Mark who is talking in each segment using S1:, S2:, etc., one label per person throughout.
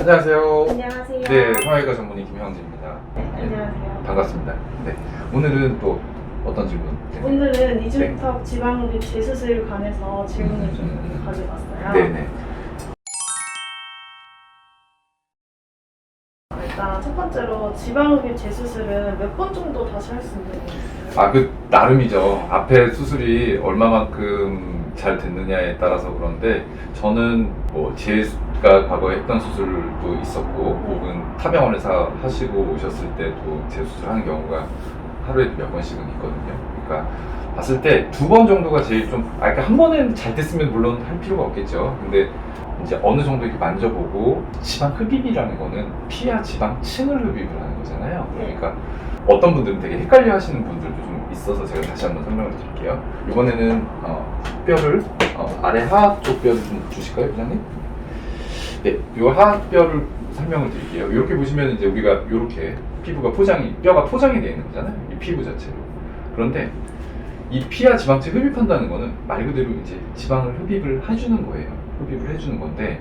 S1: 안녕하세요.
S2: 안녕하세요.
S1: 네, 성형외과 전문의 김형진입니다.
S2: 네, 안녕하세요.
S1: 반갑습니다. 네, 오늘은 또 어떤 질문? 네.
S2: 오늘은 이중턱 지방흡입 재수술 관해서 질문을 좀
S1: 음.
S2: 가져봤어요.
S1: 네 네.
S2: 일단 첫 번째로 지방흡입 재수술은 몇 번 정도 다시 할 수 있는 건가요?
S1: 아, 그 나름이죠. 앞에 수술이 얼마만큼 잘 됐느냐에 따라서 그런데 저는 뭐 제 가 과거에 했던 수술도 있었고 혹은 타 병원에서 하시고 오셨을 때도 재수술하는 경우가 하루에 몇 번씩은 있거든요. 그러니까 봤을 때 두 번 정도가 제일 좀, 아, 그러니까 한 번은 잘 됐으면 물론 할 필요가 없겠죠. 근데 이제 어느 정도 이렇게 만져보고 지방 흡입이라는 거는 피하 지방층을 흡입을 하는 거잖아요. 그러니까 어떤 분들은 되게 헷갈려 하시는 분들도 좀 있어서 제가 다시 한번 설명을 드릴게요. 이번에는 어, 뼈를 어, 아래 하악 쪽 뼈를 좀 주실까요, 부장님? 네, 이 하악뼈를 설명을 드릴게요. 이렇게 보시면 이제 우리가 이렇게 피부가 포장이 뼈가 포장이 되어 있는 거잖아요. 이 피부 자체로. 그런데 이 피하 지방층 흡입한다는 거는 말 그대로 이제 지방을 흡입을 해주는 거예요. 흡입을 해주는 건데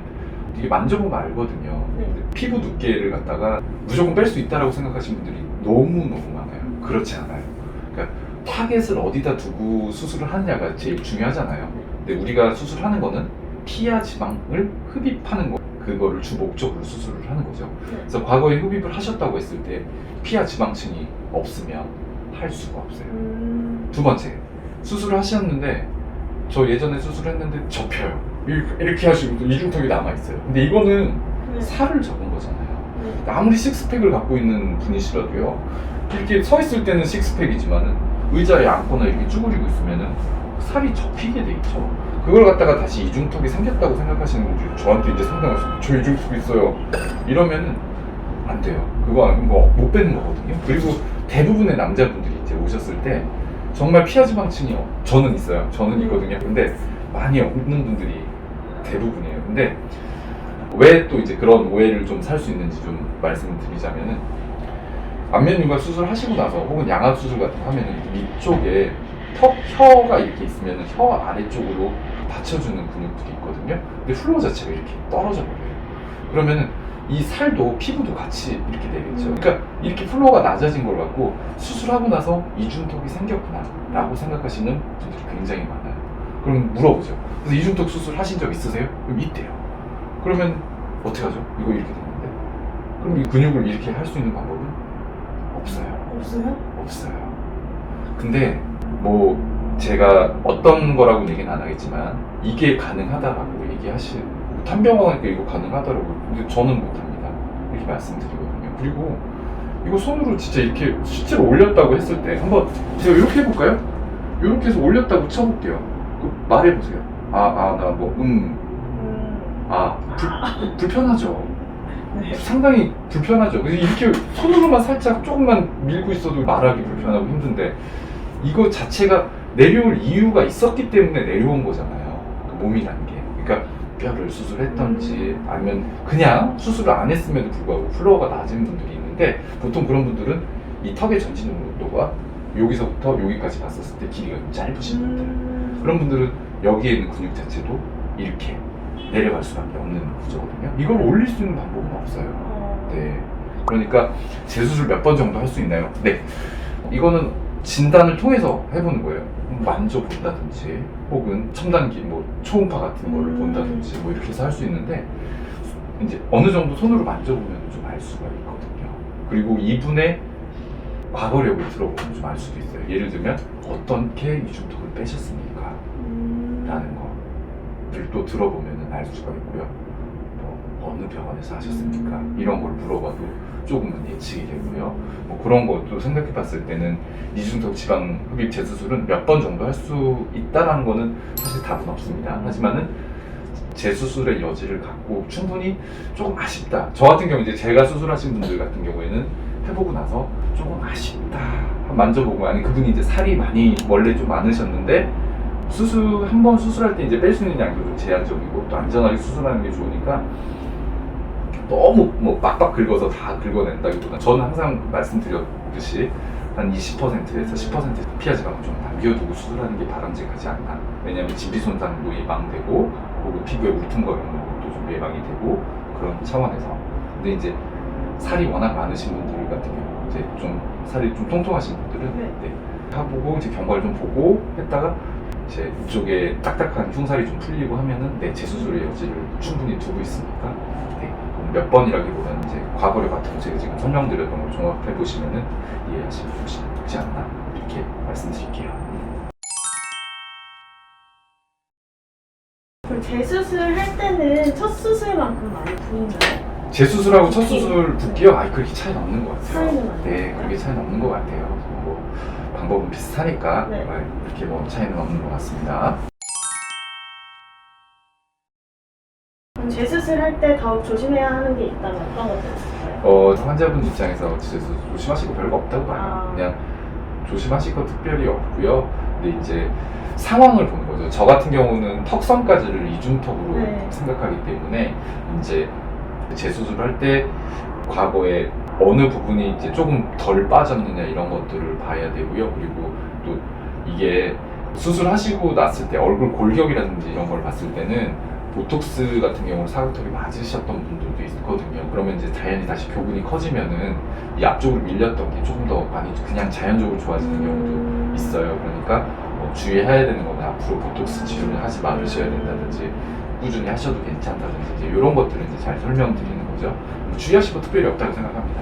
S1: 이게 만져보면 알거든요.
S2: 네.
S1: 피부 두께를 갖다가 무조건 뺄 수 있다라고 생각하시는 분들이 너무 너무 많아요. 그렇지 않아요. 그러니까 타겟을 어디다 두고 수술을 하느냐가 제일 중요하잖아요. 근데 우리가 수술하는 거는 피하 지방을 흡입하는 거 그거를 주 목적으로 수술을 하는 거죠.
S2: 네.
S1: 그래서 과거에 흡입을 하셨다고 했을 때 피하 지방층이 없으면 할 수가 없어요.
S2: 음,
S1: 두 번째 수술을 하셨는데 저 예전에 수술했는데 접혀요. 이렇게, 하시고 또 이중턱이 남아 있어요. 근데 이거는
S2: 네.
S1: 살을 접은 거잖아요.
S2: 네.
S1: 아무리 식스팩을 갖고 있는 분이시라도요. 이렇게 서 있을 때는 식스팩이지만은 의자에 앉거나 이렇게 쭈그리고 있으면은 살이 접히게 돼 있죠. 그걸 갖다가 다시 이중턱이 생겼다고 생각하시는 분들이 저한테 이제 상담하시고 저 이중턱 있어요. 이러면은 안 돼요. 그거 아니면 뭐못 빼는 거거든요. 그리고 대부분의 남자분들이 이제 오셨을 때 정말 피하지방층이 요 저는 있어요. 저는 있거든요. 근데 많이 없는 분들이 대부분이에요. 근데 왜 또 이제 그런 오해를 좀 살 수 있는지 좀 말씀을 드리자면은 안면 윤곽 수술 하시고 나서 혹은 양압 수술 같은 거 하면은 위쪽에 턱 혀가 이렇게 있으면은 혀 아래쪽으로 받쳐주는 근육들이 있거든요. 근데 플로어 자체가 이렇게 떨어져 버려요. 그러면은 이 살도 피부도 같이 이렇게 되겠죠. 그러니까 이렇게 플로어가 낮아진 걸 갖고 수술하고 나서 이중턱이 생겼구나라고 생각하시는 분들이 굉장히 많아요. 그럼 물어보죠. 그래서 이중턱 수술 하신 적 있으세요? 그럼 있대요. 그러면 어떻게 하죠? 이거 이렇게 되는데. 그럼 이 근육을 이렇게 할 수 있는 방법은 없어요.
S2: 없어요?
S1: 없어요. 근데 뭐 제가 어떤 거라고 얘기는 안 하겠지만 이게 가능하다라고 얘기하시 탐병원하니까 이거 가능하다라고 근데 저는 못합니다. 이렇게 말씀드리거든요. 그리고 이거 손으로 진짜 이렇게 실제로 올렸다고 했을 때 한번 제가 이렇게 해볼까요? 이렇게 해서 올렸다고 쳐볼게요. 그 말해보세요. 아 아 나 뭐 음. 아
S2: 음,
S1: 불편하죠.
S2: 네.
S1: 상당히 불편하죠. 이렇게 손으로만 살짝 조금만 밀고 있어도 말하기 불편하고 힘든데 이거 자체가 내려올 이유가 있었기 때문에 내려온 거잖아요. 그 몸이라는 게. 그러니까 뼈를 수술했던지 아니면 그냥 수술을 안 했음에도 불구하고 플로어가 낮은 분들이 있는데 보통 그런 분들은 이 턱의 전진 운동도가 여기서부터 여기까지 봤었을 때 길이가 좀 짧으신 분들
S2: 음,
S1: 그런 분들은 여기에 있는 근육 자체도 이렇게 내려갈 수밖에 없는 구조거든요. 이걸 올릴 수 있는 방법은 없어요.
S2: 어,
S1: 네. 그러니까 재수술 몇 번 정도 할 수 있나요? 네. 이거는 진단을 통해서 해보는 거예요. 만져본다든지 혹은 첨단기 뭐 초음파 같은 거를
S2: 음.
S1: 본다든지 뭐 이렇게 해서 할 수 있는데 이제 어느 정도 손으로 만져보면 좀 알 수가 있거든요. 그리고 이분의 과거력을 들어보면 좀 알 수도 있어요. 예를 들면 어떻게 이중턱을 빼셨습니까?
S2: 음,
S1: 라는 거를 또 들어보면 알 수가 있고요. 뭐 어느 병원에서 하셨습니까?
S2: 음.
S1: 이런 걸 물어봐도 조금은 예측이 되고요. 뭐 그런 것도 생각해 봤을 때는 이중턱 지방 흡입 재수술은 몇 번 정도 할 수 있다라는 거는 사실 답은 없습니다. 하지만은 재수술의 여지를 갖고 충분히 조금 아쉽다. 저 같은 경우 이제 제가 수술하신 분들 같은 경우에는 해보고 나서 조금 아쉽다. 만져보고 아니 그분이 이제 살이 많이 원래 좀 많으셨는데 수술 한 번 수술할 때 이제 뺄 수 있는 양도 좀 제한적이고 또 안전하게 수술하는 게 좋으니까 너무 뭐 빡빡 긁어서 다 긁어낸다기보다 저는 항상 말씀드렸듯이 한 20%에서 10% 피하 지방을 좀 남겨두고 수술하는 게 바람직하지 않나 왜냐하면 진비 손상도 예방되고 혹은 피부에 울퉁거리는 것도 좀 예방이 되고 그런 차원에서 근데 이제 살이 워낙 많으신 분들 같은 경우 이제 좀 살이 좀 통통하신 분들은
S2: 네.
S1: 네. 해보고 이제 경과를 좀 보고 했다가 이제 이쪽에 딱딱한 흉살이 좀 풀리고 하면은 네 재수술의 여지를 충분히 두고 있으니까 네. 몇 번이라기보다는 이제 과거를 같은 제가 지금 설명드렸던 걸 종합해 보시면은 이해하시면 훨씬 좋지 않나 이렇게 말씀드릴게요.
S2: 그럼 재수술 할 때는 첫 수술만큼 많이 부인가요?
S1: 재수술하고 첫 수술 붓기요? 아니 그렇게 차이는 없는 것 같아요.
S2: 안
S1: 네? 그렇게 차이는 없는 것 같아요. 뭐 방법은 비슷하니까
S2: 네.
S1: 뭐 이렇게 뭐 차이는 없는 것 같습니다.
S2: 재수술 할 때 더욱 조심해야 하는 게 있다면 어떤 것들 있을까요?
S1: 어, 환자분 입장에서 진짜 조심하실 거 별거 없다고 봐요.
S2: 아.
S1: 그냥 조심하실 거 특별히 없고요. 근데 이제 상황을 보는 거죠. 저 같은 경우는 턱선까지를 이중턱으로
S2: 네.
S1: 생각하기 때문에 이제 재수술을 할 때 과거에 어느 부분이 이제 조금 덜 빠졌느냐 이런 것들을 봐야 되고요. 그리고 또 이게 수술하시고 났을 때 얼굴 골격이라든지 이런 걸 봤을 때는 보톡스 같은 경우는 사각턱이 맞으셨던 분들도 있거든요. 그러면 이제 자연히 다시 교근이 커지면은 이 앞쪽으로 밀렸던 게 조금 더 많이 그냥 자연적으로 좋아지는 경우도
S2: 음.
S1: 있어요. 그러니까 뭐 주의해야 되는 거는 앞으로 보톡스 치료를 하지 말으셔야 된다든지 꾸준히 하셔도 괜찮다든지 이제 이런 것들은 이제 잘 설명드리는 거죠. 주의하실 거 특별히 없다고 생각합니다.